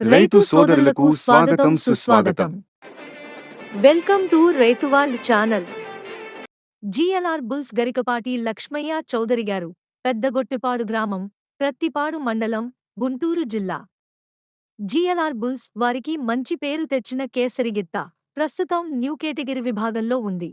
రైతు సోదరులకు స్వాగతం సుస్వాగతం. Welcome to రైతువాళ్ళు channel. GLR bulls Garikapati Lakshmayya Chowdary garu Peddagottipadu గ్రామం ప్రత్తిపాడు మండలం గుంటూరు జిల్లా. జిఎల్ఆర్ బుల్స్ వారికి మంచి పేరు తెచ్చిన కేసరిగిత్త ప్రస్తుతం న్యూ కేటగిరి విభాగంలో ఉంది.